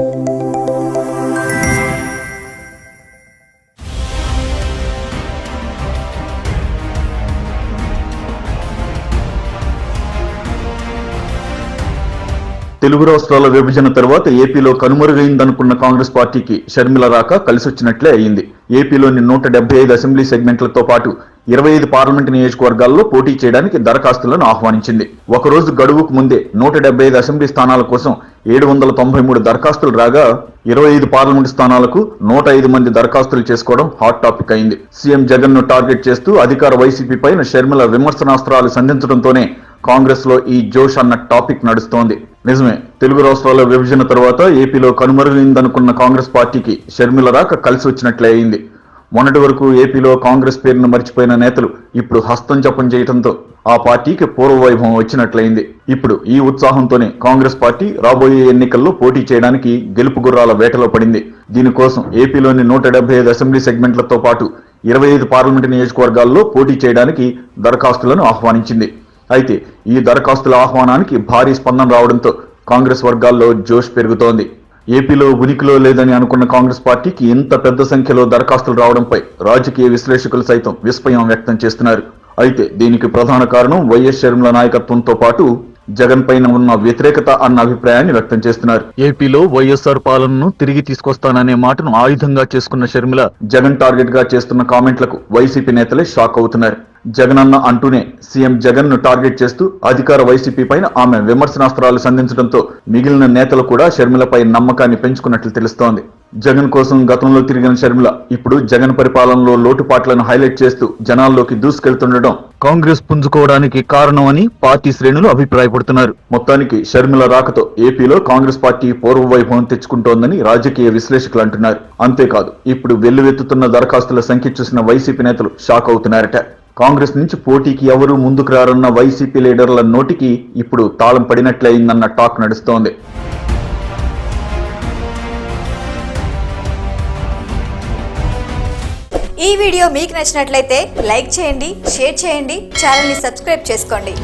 తెలుగు రాష్ట్రాల విభజన తర్వాత ఏపీలో కనుమరుగైందనుకున్న కాంగ్రెస్ పార్టీకి షర్మిల రాక కలిసొచ్చినట్లే అయింది. ఏపీలోని నూట డెబ్బై ఐదు అసెంబ్లీ సెగ్మెంట్లతో పాటు ఇరవై ఐదు పార్లమెంటు నియోజకవర్గాల్లో పోటీ చేయడానికి దరఖాస్తులను ఆహ్వానించింది. ఒకరోజు గడువుకు ముందే నూట డెబ్బై ఐదు అసెంబ్లీ స్థానాల కోసం ఏడు వందల తొంభై మూడు దరఖాస్తులు రాగా ఇరవై ఐదు పార్లమెంటు స్థానాలకు నూట ఐదు మంది దరఖాస్తులు చేసుకోవడం హాట్ టాపిక్ అయింది. సీఎం జగన్ను టార్గెట్ చేస్తూ అధికార వైసీపీ పైన షర్మిల విమర్శనాస్త్రాలు సంధించడంతోనే కాంగ్రెస్లో ఈ జోష్ అన్న టాపిక్ నడుస్తోంది. నిజమే తెలుగు రాష్ట్రాల విభజన తర్వాత ఏపీలో కనుమరుగైందనుకున్న కాంగ్రెస్ పార్టీకి షర్మిల రాక కలిసి వచ్చినట్లే అయింది. మొన్నటి వరకు ఏపీలో కాంగ్రెస్ పేరును మర్చిపోయిన నేతలు ఇప్పుడు హస్తం జపం చేయడంతో ఆ పార్టీకి పూర్వ వైభవం వచ్చినట్లయింది. ఇప్పుడు ఈ ఉత్సాహంతోనే కాంగ్రెస్ పార్టీ రాబోయే ఎన్నికల్లో పోటీ చేయడానికి గెలుపు గుర్రాల వేటలో పడింది. దీనికోసం ఏపీలోని నూట డెబ్బై ఐదు అసెంబ్లీ సెగ్మెంట్లతో పాటు ఇరవై ఐదు పార్లమెంటు నియోజకవర్గాల్లో పోటీ చేయడానికి దరఖాస్తులను ఆహ్వానించింది. అయితే ఈ దరఖాస్తుల ఆహ్వానానికి భారీ స్పందన రావడంతో కాంగ్రెస్ వర్గాల్లో జోష్ పెరుగుతోంది. ఏపీలో ఉనికిలో లేదని అనుకున్న కాంగ్రెస్ పార్టీకి ఇంత పెద్ద సంఖ్యలో దరఖాస్తులు రావడంపై రాజకీయ విశ్లేషకులు సైతం విస్మయం వ్యక్తం చేస్తున్నారు. అయితే దీనికి ప్రధాన కారణం వైఎస్ షర్మిల నాయకత్వంతో పాటు జగన్ పైన ఉన్న వ్యతిరేకత అన్న అభిప్రాయాన్ని వ్యక్తం చేస్తున్నారు. ఏపీలో వైఎస్ఆర్ పాలనను తిరిగి తీసుకొస్తాననే మాటను ఆయుధంగా చేసుకున్న షర్మిల జగన్ టార్గెట్గా చేస్తున్న కామెంట్లకు వైసీపీ నేతలే షాక్ అవుతున్నారు. జగన్ అన్న అంటూనే సీఎం జగన్ను టార్గెట్ చేస్తూ అధికార వైసీపీ పైన ఆమె విమర్శనాస్త్రాలు సంధించడంతో మిగిలిన నేతలు కూడా షర్మిలపై నమ్మకాన్ని పెంచుకున్నట్లు తెలుస్తోంది. జగన్ కోసం గతంలో తిరిగిన షర్మిల ఇప్పుడు జగన్ పరిపాలనలో లోటుపాట్లను హైలైట్ చేస్తూ జనాల్లోకి దూసుకెళ్తుండడం కాంగ్రెస్ పుంజుకోవడానికి కారణమని పార్టీ శ్రేణులు అభిప్రాయపడుతున్నారు. మొత్తానికి షర్మిల రాకతో ఏపీలో కాంగ్రెస్ పార్టీ పూర్వ వైభవం తెచ్చుకుంటోందని రాజకీయ విశ్లేషకులు అంటున్నారు. అంతేకాదు ఇప్పుడు వెల్లువెత్తుతున్న దరఖాస్తుల సంఖ్య చూసిన వైసీపీ నేతలు షాక్ అవుతున్నారట. కాంగ్రెస్ నుంచి పోటీకి ఎవరూ ముందుకు రారన్న వైసీపీ లీడర్ల నోటికి ఇప్పుడు తాళం పడినట్లయిందన్న టాక్ నడుస్తోంది. ఈ వీడియో మీకు నచ్చినట్లయితే లైక్ చేయండి షేర్ చేయండి ఛానల్ని సబ్స్క్రైబ్ చేసుకోండి.